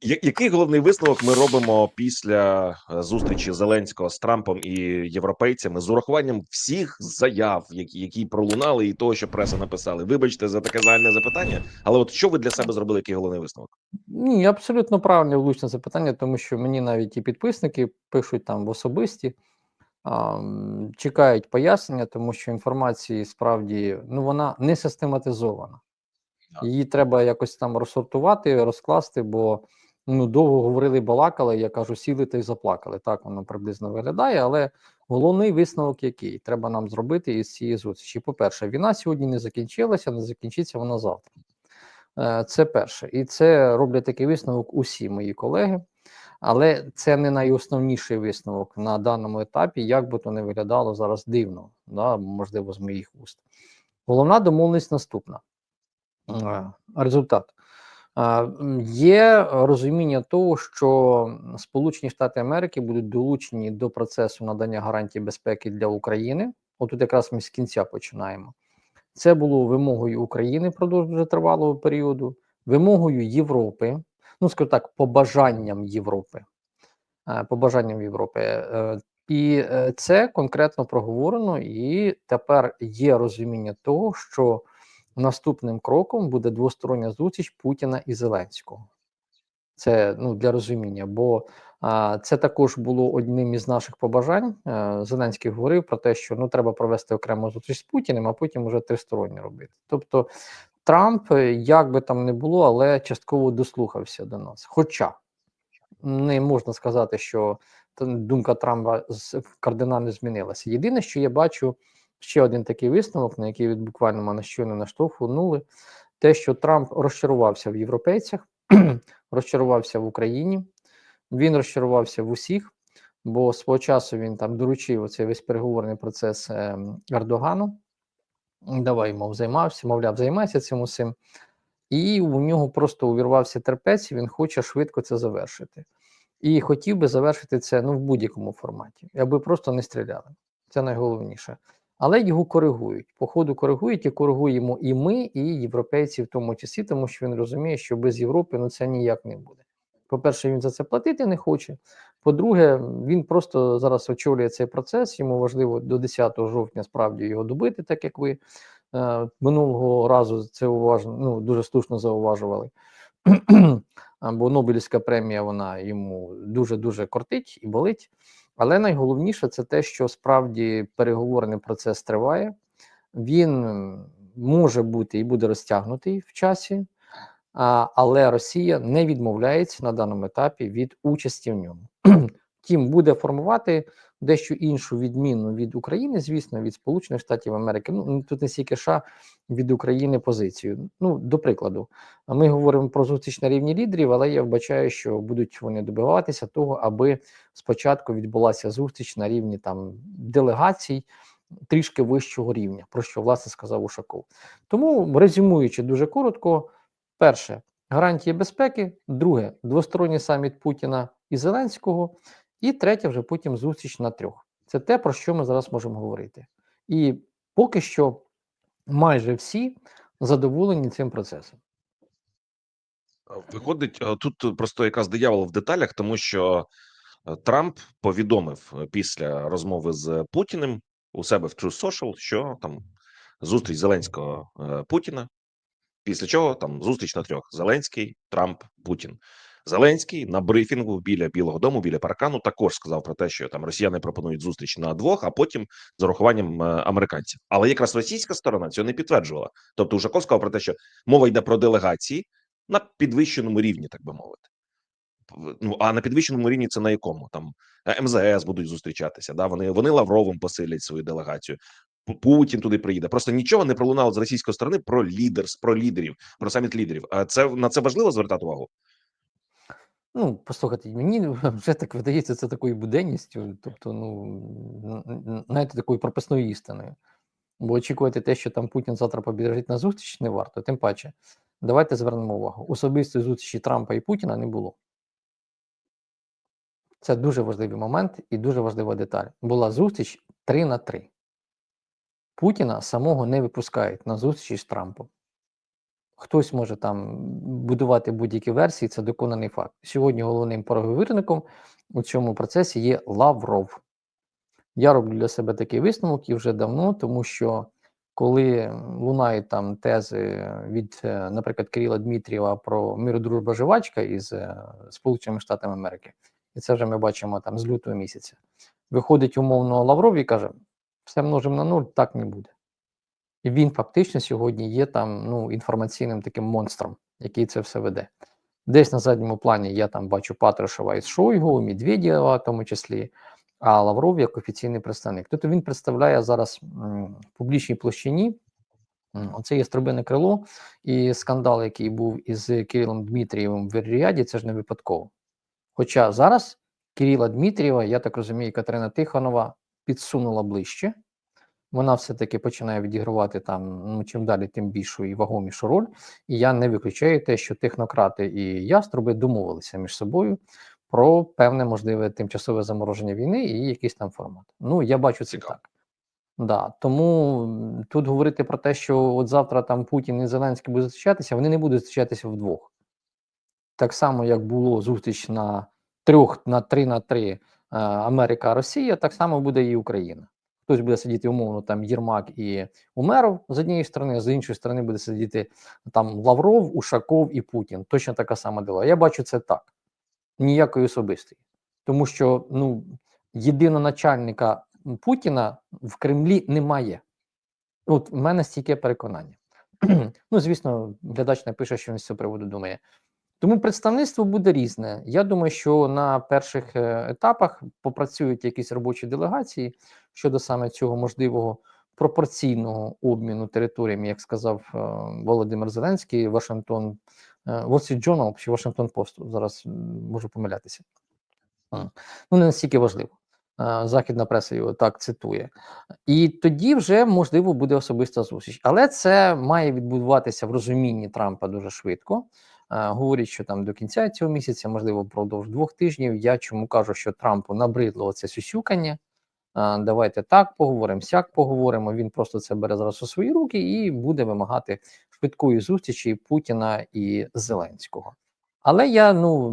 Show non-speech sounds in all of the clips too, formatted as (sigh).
Який головний висновок ми робимо після е, зустрічі Зеленського з Трампом і європейцями з урахуванням всіх заяв, які, які пролунали, і того, що преса написали? Вибачте за таке загальне запитання, але от що ви для себе зробили? Який головний висновок? Ні, абсолютно правильне влучне запитання, тому що мені навіть і підписники пишуть там в особисті, а, чекають пояснення, тому що інформації справді ну вона не систематизована. Її треба якось там розсортувати, розкласти, бо ну довго говорили, балакали. Я кажу, сіли та й заплакали. Так воно приблизно виглядає. Але головний висновок, який треба нам зробити із цієї зустрічі. По-перше, війна сьогодні не закінчилася, не закінчиться вона завтра. Е, Це перше, і це роблять такий висновок усі мої колеги. Але це не найосновніший висновок на даному етапі, як би то не виглядало зараз дивно, да, можливо, з моїх уст. Головна домовленість наступна. Е, Результат. Є розуміння того, що Сполучені Штати Америки будуть долучені до процесу надання гарантій безпеки для України. Отут якраз ми з кінця починаємо. Це було вимогою України впродовж дуже тривалого періоду, вимогою Європи, ну скажу так, побажанням Європи. е, Побажанням Європи. Е, І е, це конкретно проговорено, і тепер є розуміння того, що наступним кроком буде двостороння зустріч Путіна і Зеленського. Це ну для розуміння, бо а, це також було одним із наших побажань. Е, Зеленський говорив про те, що ну треба провести окрему зустріч з Путіним, а потім уже тристоронню робити. Тобто Трамп, е, як би там не було, але частково дослухався до нас. Хоча не можна сказати, що думка Трампа кардинально змінилася. Єдине, що я бачу ще один такий висновок, на який від буквально мене щойно наштовхнули, те, що Трамп розчарувався в європейцях, (clears throat) розчарувався в Україні, він розчарувався в усіх, бо свого часу він там доручив цей весь переговорний процес ем, Ердогану. Давай, мов, займався, мовляв, займайся цим усім. І у нього просто увірвався терпець, і він хоче швидко це завершити. І хотів би завершити це ну, в будь-якому форматі, аби просто не стріляли. Це найголовніше. Але його коригують. По ходу коригують і коригуємо і ми, і європейці, в тому числі, тому що він розуміє, що без Європи ну, це ніяк не буде. По-перше, він за це платити не хоче. По-друге, він просто зараз очолює цей процес. Йому важливо до 10 жовтня справді його добити, так як ви е, минулого разу це уважно, ну, дуже слушно зауважували. (clears throat) Бо Нобелівська премія вона йому дуже дуже кортить і болить. Але найголовніше це те, що справді переговорний процес триває. Він може бути і буде розтягнутий в часі, але Росія не відмовляється на даному етапі від участі в ньому. Втім, буде формувати дещо іншу відмінну від України, звісно, від Сполучених Штатів Америки. Ну тут не стільки США, від України позицію. Ну, до прикладу, ми говоримо про зустріч на рівні лідерів, але я вбачаю, що будуть вони добиватися того, аби спочатку відбулася зустріч на рівні там делегацій трішки вищого рівня, про що власне сказав Ушаков. Тому резюмуючи дуже коротко, перше гарантії безпеки, друге двосторонній саміт Путіна і Зеленського, і третє вже потім зустріч на трьох. Це те, про що ми зараз можемо говорити. І поки що майже всі задоволені цим процесом. Виходить, е, тут просто якраз диявол в деталях, тому що е, Трамп повідомив е, після розмови з Путіним у себе в True Social, що там зустріч Зеленського е, Путіна. Після чого там зустріч на трьох: Зеленський, Трамп, Путін. Зеленський на брифінгу біля Білого Дому, біля паркану, також сказав про те, що там росіяни пропонують зустріч на двох, а потім з урахуванням е, американців. Але якраз російська сторона цього не підтверджувала. Тобто, Ушаков сказав про те, що мова йде про делегації на підвищеному рівні, так би мовити. Ну а на підвищеному рівні це на якому там е, МЗС будуть зустрічатися? Да, вони вони Лавровим посилять свою делегацію. Путін туди приїде. Просто нічого не пролунало з російської сторони про лідерс, про лідерів, про саміт лідерів. А це на це важливо звертати увагу. Ну, послухайте, мені (laughs) вже так видається це такою буденністю, тобто, ну знаєте, такою прописною істиною. Бо очікувати те, що там Путін завтра побіжить на зустріч, не варто. Тим паче, давайте звернемо увагу. Особистої зустрічі Трампа і Путіна не було. Це дуже важливий момент і дуже важлива деталь. Була зустріч 3 на 3. Путіна самого не випускають на зустрічі з Трампом. Хтось може там будувати будь-які версії, це доконаний факт. Сьогодні головним переговірником у цьому процесі є Лавров. Я роблю для себе такий висновок і вже давно, тому що коли лунають там тези від, е, наприклад, Кирила Дмитрієва про миродружба жвачка із е, Сполученими Штатами Америки, і це вже ми бачимо там з лютого місяця. Виходить умовно Лавров і каже: все множимо на нуль, так не буде. І він фактично сьогодні є там ну, інформаційним таким монстром, який це все веде. Десь на задньому плані я там бачу Патрушева із Шойгу, Медведєва в тому числі, а Лавров як офіційний представник. Тобто він представляє зараз в публічній площині оце є струбине крило, і скандал, який був із Кирилом Дмитрієвим в Ріаді, це ж не випадково. Хоча зараз Кирила Дмитрієва, я так розумію, Катерина Тихонова підсунула ближче. Вона все-таки починає відігравати там ну, чим далі, тим більшу і вагомішу роль. І я не виключаю те, що технократи і яструби домовилися між собою про певне можливе тимчасове замороження війни і якийсь там формат. Ну, я бачу це Цікаво. так. Да, тому тут говорити про те, що от завтра там Путін і Зеленський будуть зустрічатися, вони не будуть зустрічатися вдвох. Так само, як було зустріч на трьох, на три на три е, Америка, Росія, так само буде і Україна. Хтось буде сидіти умовно там Єрмак і Умеров з однієї сторони, з іншої сторони буде сидіти там Лавров, Ушаков і Путін. Точно така сама дела. Я бачу це так. Ніякої особистої. Тому що ну, єдиноначальника Путіна в Кремлі немає. От в мене стільки переконання. (clears throat) ну, звісно, глядач напише, що він з цього приводу думає. Тому представництво буде різне. Я думаю, що на перших е, етапах попрацюють якісь робочі делегації щодо саме цього можливого пропорційного обміну територіями, як сказав е, Володимир Зеленський, Вашингтон, е, Journal чи Вашингтон Пост. Зараз можу помилятися. Ну, не настільки важливо. Західна преса його так цитує. І тоді вже можливо буде особиста зустріч. Але це має відбуватися в розумінні Трампа дуже швидко. Е, Говорять, що там до кінця цього місяця, можливо, впродовж двох тижнів. Я чому кажу, що Трампу набридло це сюсюкання. Е, Давайте так поговоримо, сяк поговоримо. Він просто це бере зараз у свої руки і буде вимагати швидкої зустрічі Путіна і Зеленського. Але я ну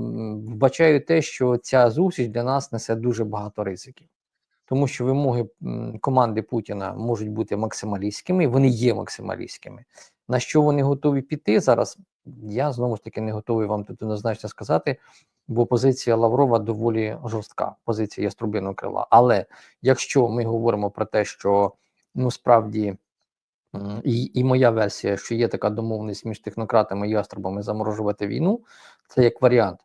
вбачаю те, що ця зустріч для нас несе дуже багато ризиків, тому що вимоги команди Путіна можуть бути максималістськими, вони є максималістськими. На що вони готові піти зараз? Я знову ж таки не готовий вам тут однозначно сказати, бо позиція Лаврова доволі жорстка, позиція Яструбину крила. Але якщо ми говоримо про те, що ну справді І, і моя версія, що є така домовленість між технократами і яструбами заморожувати війну, це як варіант.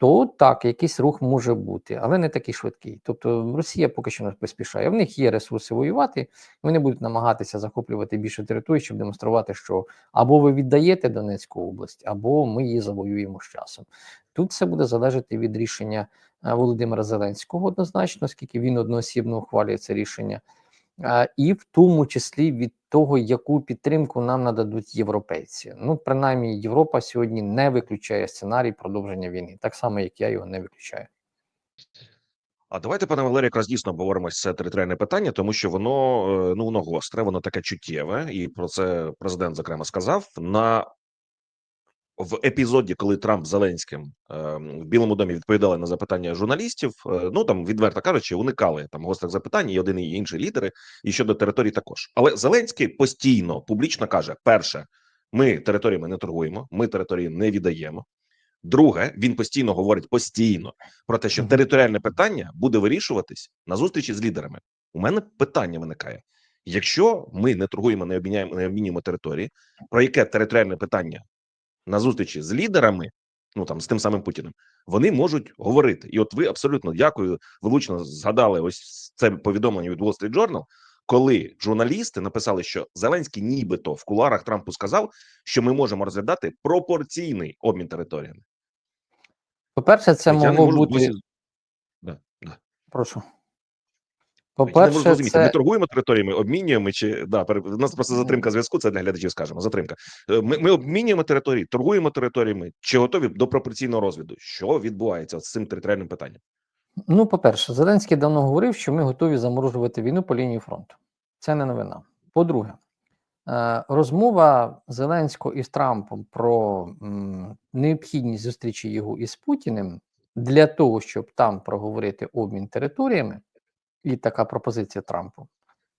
То так, якийсь рух може бути, але не такий швидкий. Тобто Росія поки що не поспішає. В них є ресурси воювати, вони будуть намагатися захоплювати більше територій, щоб демонструвати, що або ви віддаєте Донецьку область, або ми її завоюємо з часом. Тут все буде залежати від рішення е, Володимира Зеленського однозначно, оскільки він одноосібно ухвалює це рішення і в тому числі від того, яку підтримку нам нададуть європейці. Ну, принаймні, Європа сьогодні не виключає сценарій продовження війни, так само як я його не виключаю. А давайте, пане Валерію, якраз дійсно обговоримо це територіальне питання, тому що воно е, ну воно гостре, воно таке чуттєве, і про це президент зокрема сказав на в епізоді, коли Трамп з Зеленським е, в Білому домі відповідали на запитання журналістів. е, ну там відверто кажучи, уникали там гострих запитань, і один і інші лідери, і щодо території також. Але Зеленський постійно публічно каже: перше, ми територіями не торгуємо, ми території не віддаємо. Друге, він постійно говорить постійно про те, що територіальне питання буде вирішуватись на зустрічі з лідерами. У мене питання виникає: якщо ми не торгуємо, не обміняємо, не обмінюємо території, про яке територіальне питання на зустрічі з лідерами, ну там з тим самим Путіним, вони можуть говорити. І от ви абсолютно дякую, ви влучно згадали ось це повідомлення від Wall Street Journal, коли журналісти написали, що Зеленський нібито в куларах Трампу сказав, що ми можемо розглядати пропорційний обмін територіями. По-перше, це Я могло бути. Да, да. Прошу. По-перше, зрозуміти, ми торгуємо територіями, обмінюємо чи да пере- у нас просто затримка зв'язку. Це для глядачів скажемо. Затримка. Е, Ми, ми обмінюємо території, торгуємо територіями. Чи готові до пропорційного розвіду? Що відбувається з цим територіальним питанням? ну, по-перше, Зеленський давно говорив, що ми готові заморожувати війну по лінії фронту. Це не новина. По-друге, Е, Розмова Зеленського із Трампом про необхідність зустрічі його із Путіним для того, щоб там проговорити обмін територіями, і така пропозиція Трампу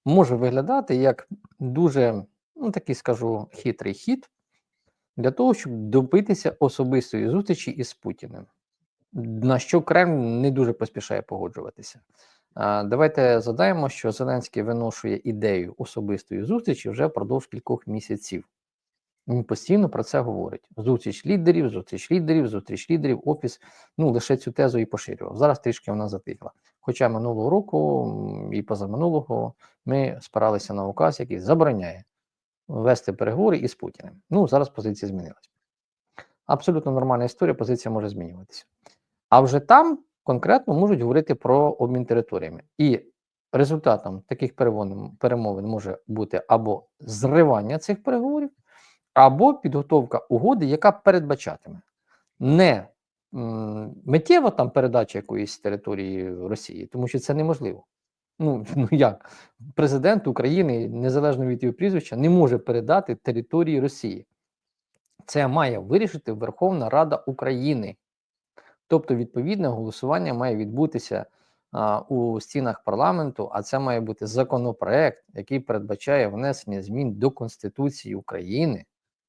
може виглядати як дуже, ну такий скажу, хитрий хід для того, щоб добитися особистої зустрічі із Путіним, на що Кремль не дуже поспішає погоджуватися. Давайте задаємо, що Зеленський виношує ідею особистої зустрічі вже впродовж кількох місяців. Він постійно про це говорить: зустріч лідерів, зустріч лідерів, зустріч лідерів, офіс. Ну лише цю тезу і поширював. Зараз трішки вона затихла. Хоча минулого року і позаминулого ми спиралися на указ, який забороняє вести переговори із Путіним. Ну зараз позиція змінилася. Абсолютно нормальна історія, позиція може змінюватися. А вже там конкретно можуть говорити про обмін територіями. І результатом таких перемовин може бути або зривання цих переговорів, або підготовка угоди, яка передбачатиме не миттєва там передача якоїсь території Росії, тому що це неможливо. Ну, (laughs) ну як? Президент України, незалежно від його прізвища, не може передати території Росії. Це має вирішити Верховна Рада України. Тобто, відповідне голосування має відбутися а, у стінах парламенту, а це має бути законопроект, який передбачає внесення змін до Конституції України,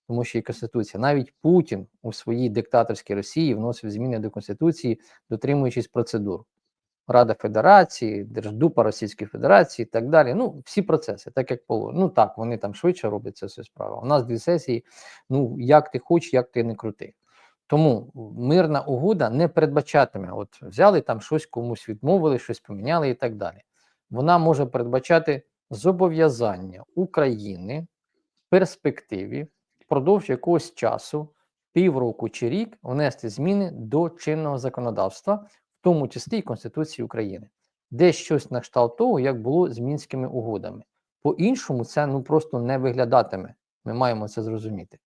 тому що і Конституція, навіть Путін у своїй диктаторській Росії вносив зміни до Конституції, дотримуючись процедур. Рада Федерації, Держдупа Російської Федерації і так далі. Ну, всі процеси, так як положено. Ну так, вони там швидше роблять це все справа. У нас дві сесії. Ну, як ти хочеш, як ти не крути. Тому мирна угода не передбачатиме, от взяли там щось комусь відмовили, щось поміняли і так далі. Вона може передбачати зобов'язання України в перспективі впродовж якогось часу, півроку чи рік, внести зміни до чинного законодавства, в тому числі і Конституції України, де щось на кшталт того, як було з мінськими угодами. По-іншому це ну просто не виглядатиме. Ми маємо це зрозуміти.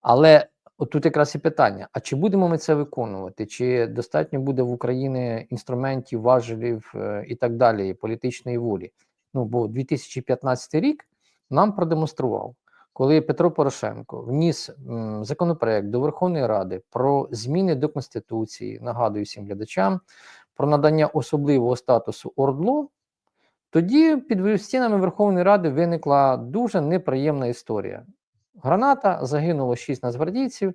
Але от тут якраз і питання: а чи будемо ми це виконувати? Чи достатньо буде в Україні інструментів, важелів е, і так далі, політичної волі? Ну бо 2015 рік нам продемонстрував, коли Петро Порошенко вніс законопроект до Верховної Ради про зміни до Конституції, нагадую всім глядачам, про надання особливого статусу ОРДЛО. Тоді під стінами Верховної Ради виникла дуже неприємна історія. Граната загинуло 6 нацгвардійців,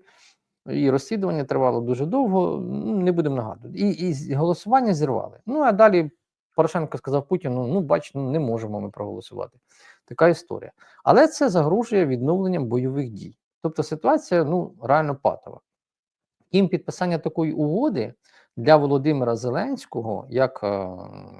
і розслідування тривало дуже довго. Не будемо нагадувати. І, і голосування зірвали. Ну а далі Порошенко сказав Путіну: ну, бач, ну не можемо ми проголосувати. Така історія. Але це загрожує відновленням бойових дій. Тобто ситуація ну реально патова. Втім, підписання такої угоди для Володимира Зеленського, як е,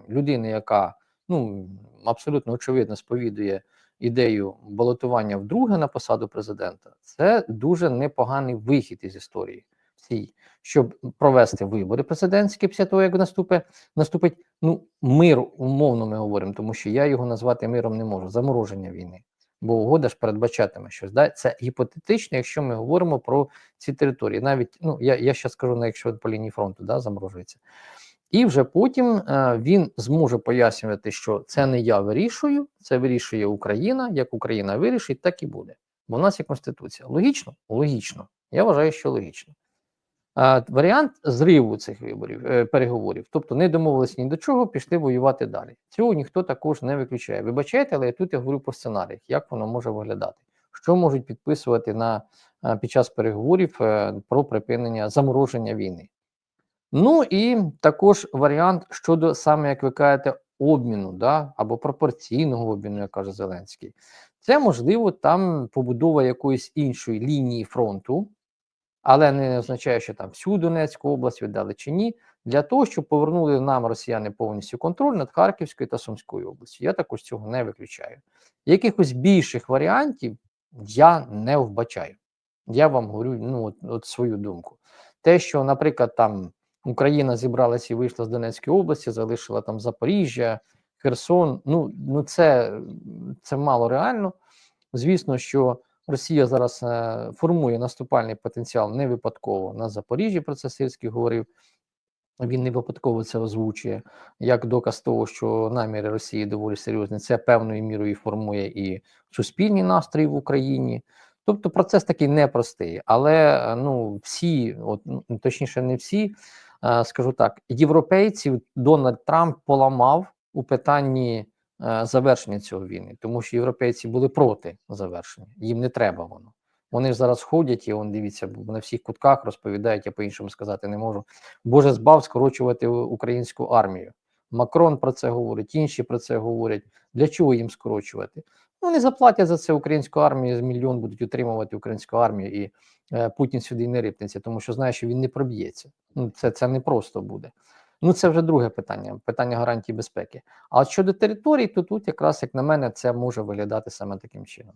людини, яка ну абсолютно очевидно сповідує ідею балотування вдруге на посаду президента, це дуже непоганий вихід із історії всій, щоб провести вибори президентські після того, як наступить, наступить ну мир, умовно ми говоримо, тому що я його назвати миром не можу, замороження війни. Бо угода ж передбачатиме щось. Да? Це гіпотетично, якщо ми говоримо про ці території. Навіть ну я я ще скажу, якщо по лінії фронту да, заморожується. І вже потім е, він зможе пояснювати, що це не я вирішую, це вирішує Україна. Як Україна вирішить, так і буде. Бо в нас є конституція. Логічно? Логічно. Я вважаю, що логічно. Варіант зриву цих виборів, е, переговорів, тобто не домовились ні до чого, пішли воювати далі. Цього ніхто також не виключає. Вибачайте, але тут я говорю по сценаріях, як воно може виглядати, що можуть підписувати на е, під час переговорів е, про припинення замороження війни. Ну і також варіант щодо саме, як ви кажете, обміну, да, або пропорційного обміну, як каже Зеленський. Це можливо там побудова якоїсь іншої лінії фронту, але не означає, що там всю Донецьку область віддали чи ні, для того, щоб повернули нам росіяни повністю контроль над Харківською та Сумською областю. Я також цього не виключаю. Якихось більших варіантів я не вбачаю. Я вам говорю ну, от, от свою думку. Те, що, наприклад, там Україна зібралася і вийшла з Донецької області, залишила там Запоріжжя, Херсон. Ну, ну це, це мало реально. Звісно, що Росія зараз е, формує наступальний потенціал не випадково на Запоріжжі, про це Сирський говорив. Він не випадково це озвучує як доказ того, що наміри Росії доволі серйозні. Це певною мірою формує і суспільні настрої в Україні. Тобто процес такий непростий, але е, ну всі, от ну, точніше, не всі, е, скажу так, європейців Дональд Трамп поламав у питанні завершення цього війни, тому що європейці були проти завершення. Їм не треба воно. Вони ж зараз ходять і он дивіться, на всіх кутках розповідають, я по-іншому сказати не можу. Боже, збав скорочувати українську армію. Макрон про це говорить, інші про це говорять. Для чого їм скорочувати? Ну, Вони заплатять за це українську армію, мільйон будуть утримувати українську армію, і е, Путін сюди не рипнеться, тому що знає, що він не проб'ється. Ну, це, це не просто буде. Ну, це вже друге питання, питання гарантії безпеки. А щодо територій, то тут якраз, як на мене, це може виглядати саме таким чином.